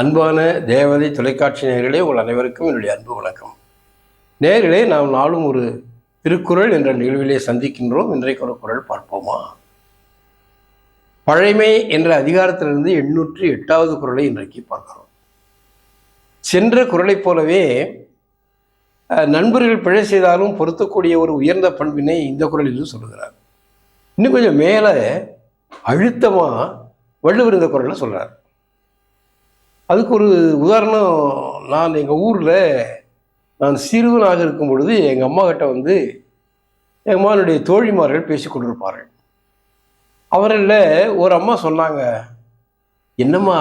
அன்பான தேவதை தொலைக்காட்சி நேர்களே உங்கள் அனைவருக்கும் என்னுடைய அன்பு வணக்கம். நேர்களே நாம் நாளும் ஒரு திருக்குறள் என்ற நிகழ்விலே சந்திக்கின்றோம். இன்றைக்கு ஒரு குரல் பார்ப்போமா? பழைமை என்ற அதிகாரத்திலிருந்து எண்ணூற்றி எட்டாவது குறளை இன்றைக்கு பார்க்கிறோம். சென்ற குறளைப் போலவே நண்பர்கள் பிழை செய்தாலும் பொருத்தக்கூடிய ஒரு உயர்ந்த பண்பினை இந்த குரலிலும் சொல்லுகிறார். இன்னும் கொஞ்சம் மேலே அழுத்தமாக வள்ளுவர் இந்த குரலில் சொல்கிறார் அதுக்கு ஒரு உதாரணம் நான் எங்கள் ஊரில் நான் சிறுவனாக இருக்கும் பொழுது எங்கள் அம்மா கிட்ட வந்து எங்கள் அம்மாவுடைய தோழிமார்கள் பேசி கொண்டிருப்பார்கள். அவரில் ஒரு அம்மா சொன்னாங்க என்னம்மா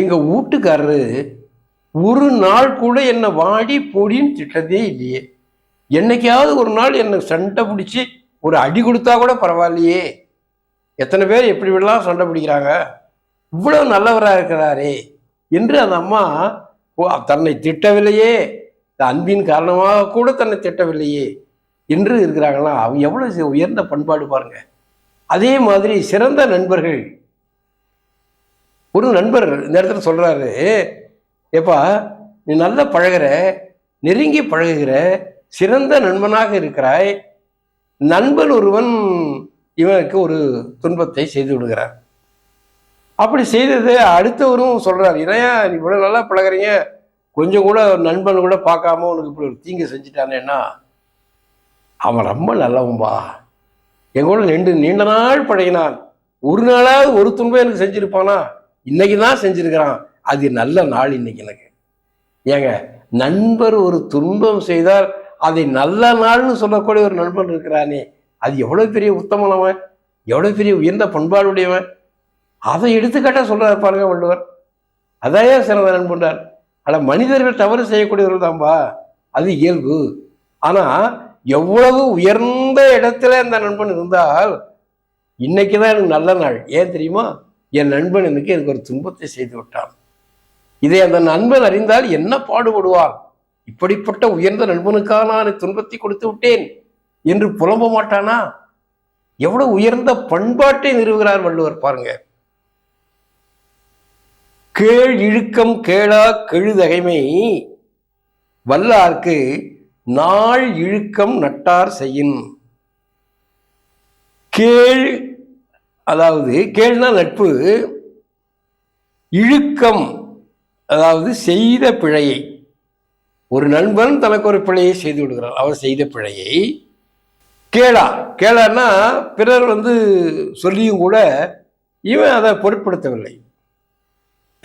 எங்கள் வீட்டுக்காரரு ஒரு நாள் கூட என்னை வாடி பொடின்னு திட்டதே இல்லையே. என்னைக்காவது ஒரு நாள் என்னை சண்டை பிடிச்சி ஒரு அடி கொடுத்தா கூட பரவாயில்லையே. எத்தனை பேர் எப்படி இப்படிலாம் சண்டை பிடிக்கிறாங்க? இவ்வளவு நல்லவராக இருக்கிறாரே என்று அந்த அம்மா ஓ தன்னை திட்டவில்லையே. அன்பின் காரணமாக கூட தன்னை திட்டவில்லையே என்று இருக்கிறாங்களா அவங்க எவ்வளவு உயர்ந்த பண்பாடு பாருங்க. அதே மாதிரி சிறந்த நண்பர்கள். ஒரு நண்பர் இந்த இடத்துல சொல்றாரு ஏப்பா நீ நல்லா பழகுற நெருங்கி பழகுகிற சிறந்த நண்பனாக இருக்கிறாய். நண்பன் ஒருவன் இவனுக்கு ஒரு துன்பத்தை செய்து விடுகிறார் அப்படி செய்தது அடுத்தவரும் சொல்கிறார் ஏன் நீ இவ்வளோ நல்லா பழகுறீங்க. கொஞ்சம் கூட ஒரு நண்பன் கூட பார்க்காம உனக்கு இப்படி ஒரு தீங்கு செஞ்சுட்டானேன்னா அவன் ரொம்ப நல்லவன்பா. என் கூட நின்று நீண்ட நாள் பழகினான். ஒரு நாளாவது ஒரு துன்பம் எனக்கு செஞ்சுருப்பானா? இன்னைக்கு தான் செஞ்சுருக்கிறான். அது நல்ல நாள் இன்னைக்கு எனக்கு. ஏங்க நண்பர் ஒரு துன்பம் செய்தால் அதை நல்ல நாள்னு சொல்லக்கூடிய ஒரு நண்பன் இருக்கிறானே. அது எவ்வளோ பெரிய உத்தமனவன்? எவ்வளோ பெரிய உயர்ந்த பண்பாடுடையவன்? அதை எடுத்துக்காட்டாக சொல்கிறார் பாருங்க வள்ளுவர். அதையே சிறந்த நண்பன்றார் ஆனால் மனிதர்கள் தவறு செய்யக்கூடியவர்கள் தான்பா. அது இயல்பு. ஆனால் எவ்வளவு உயர்ந்த இடத்துல அந்த நண்பன் இருந்தால் இன்னைக்கு தான் எனக்கு நல்ல நாள். ஏன் தெரியுமா? என் நண்பன் எனக்கு எனக்கு ஒரு துன்பத்தை செய்து விட்டான். இதை அந்த நண்பன் அறிந்தால் என்ன பாடுபடுவான்? இப்படிப்பட்ட உயர்ந்த நண்பனுக்காக நான் துன்பத்தை கொடுத்து விட்டேன் என்று புலம்ப மாட்டானா? எவ்வளவு உயர்ந்த பண்பாட்டை நிறுவுகிறார் வள்ளுவர் பாருங்க. கேள் இழுக்கம் கேளா கெழுதகைமை. வல்லார்க்கு நாள் இழுக்கம் நட்டார் செய்யின். கேள் அதாவது கேள்னா நட்பு இழுக்கம் அதாவது செய்த பிழையை. ஒரு நண்பன் தனக்கு ஒரு பிழையை செய்து விடுகிறார் அவர் செய்த பிழையை. கேளா கேளான்னா பிறர் வந்து சொல்லியும் கூட இவன் அதை பொருட்படுத்தவில்லை.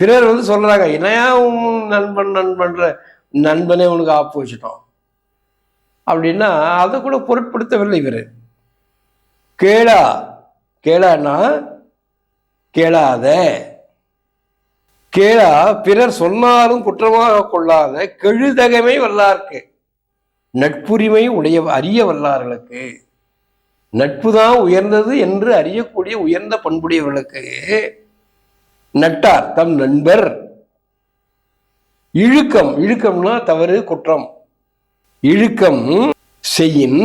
பிறர் வந்து சொல்றாங்க என்னையா நண்பன் நண்பன்ற நண்பனே உனக்கு ஆப்பு வச்சுட்டோம். அப்படின்னா அதை கூட பொருட்படுத்தவில்லை இவர். கேளா கேளான்னா கேளாத. கேளா பிறர் சொன்னாலும் குற்றமாக கொள்ளாத கெழுதகமை வல்லார்க்கு நட்புரிமை உடைய அறிய வல்லார்களுக்கு நட்பு தான் உயர்ந்தது என்று அறியக்கூடிய உயர்ந்த பண்புடையவர்களுக்கு நட்டார் தம் நண்பர். இழுக்கம் இழுக்கம்னா தவறு குற்றம். இழுக்கம் செய்யின்.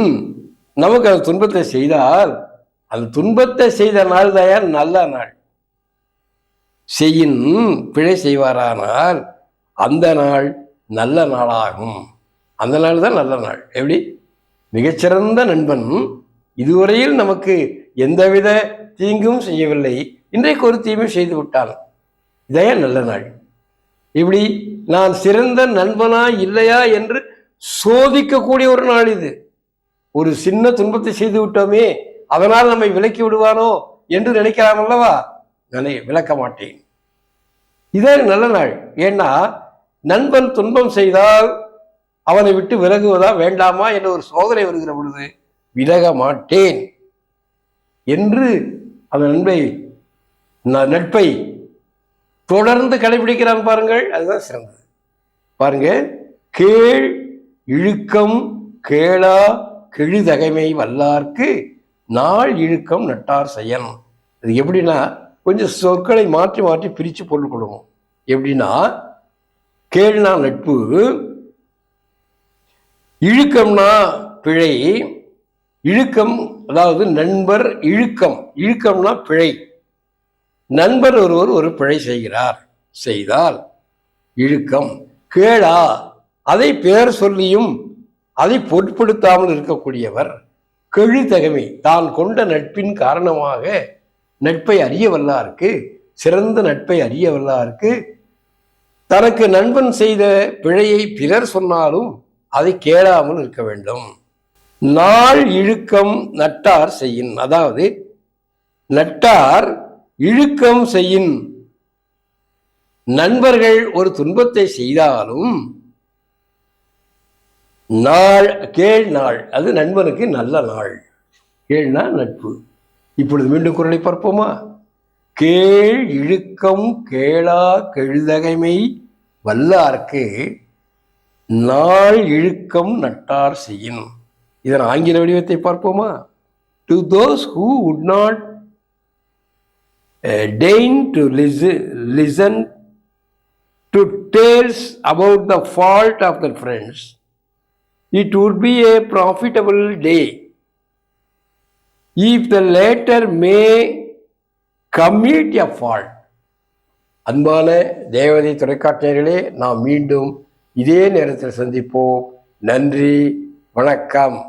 நமக்கு அந்த துன்பத்தை செய்தால் அந்த துன்பத்தை செய்த நாள் தயார் நல்ல நாள். செய்யின் பிழை செய்வாரானால் அந்த நாள் நல்ல நாளாகும். அந்த நாள் தான் நல்ல நாள். எப்படி? மிகச்சிறந்த நண்பன். இதுவரையில் நமக்கு எந்தவித தீங்கும் செய்யவில்லை. இன்றைக்கு ஒரு தீமை செய்து விட்டான் இதையே நல்ல நாள். இப்படி நான் சிறந்த நண்பனா இல்லையா என்று சோதிக்கக்கூடிய ஒரு நாள் இது. ஒரு சின்ன துன்பத்தை செய்து விட்டோமே அதனால் நம்மை விலக்கி விடுவானோ என்று நினைக்கலாம் அல்லவா? நானே விளக்க மாட்டேன். இதே நல்ல நாள். ஏன்னா நண்பன் துன்பம் செய்தால் அவனை விட்டு விலகுவதா வேண்டாமா என்ற ஒரு சோதனை வருகிற பொழுது விலக மாட்டேன் என்று அந்த நண்பை நட்பை தொடர்ந்து கடைபிடிக்கிறான் பாருங்கள். அதுதான் சிறந்தது. பாருங்க கேள் இழுக்கம் கேளா கெழுதகைமை வல்லார்க்கு நாள் இழுக்கம் நட்டார் செய்யணும் அது எப்படின்னா கொஞ்சம் சொற்களை மாற்றி மாற்றி பிரித்து பொருள் கொடுக்கும். எப்படின்னா கேள்னா நட்பு இழுக்கம்னா பிழை இழுக்கம் அதாவது நண்பர் இழுக்கம் இழுக்கம்னா பிழை. நண்பர் ஒருவர் ஒரு பிழை செய்கிறார். செய்தால் இழுக்கம். கேளா. அதை பெயர் சொல்லியும் அதை பொருட்படுத்தாமல் இருக்கக்கூடியவர் கெழுதகமை தான் கொண்ட நட்பின் காரணமாக நட்பை அறிய வல்லாருக்கு சிறந்த நட்பை அறிய வல்லாருக்கு தனக்கு நண்பன் செய்த பிழையை பிறர் சொன்னாலும் அதை கேளாமல் இருக்க வேண்டும். நாள் இழுக்கம் நட்டார் செய்யின். அதாவது நட்டார் இழுக்கம் செய்யின். நண்பர்கள் ஒரு துன்பத்தை செய்தாலும் நாள் கேள் நாள் அது நண்பனுக்கு நல்ல நாள். கேள்னா நட்பு. இப்பொழுது மீண்டும் குரலை பார்ப்போமா? கேள் இழுக்கம் கேளா கெழுதகைமை வல்லார்க்கு நாள் இழுக்கம் நட்டார் செய்யணும் இதன் ஆங்கில வடிவத்தை பார்ப்போமா? To those who would not deign to listen, listen to tales about the fault of their friends, it would be a profitable day if the latter may commit a fault. அன்பான தேவதை தொலைக்காட்சியர்களே நாம் மீண்டும் இதே நேரத்தில் சந்திப்போம் நன்றி வணக்கம்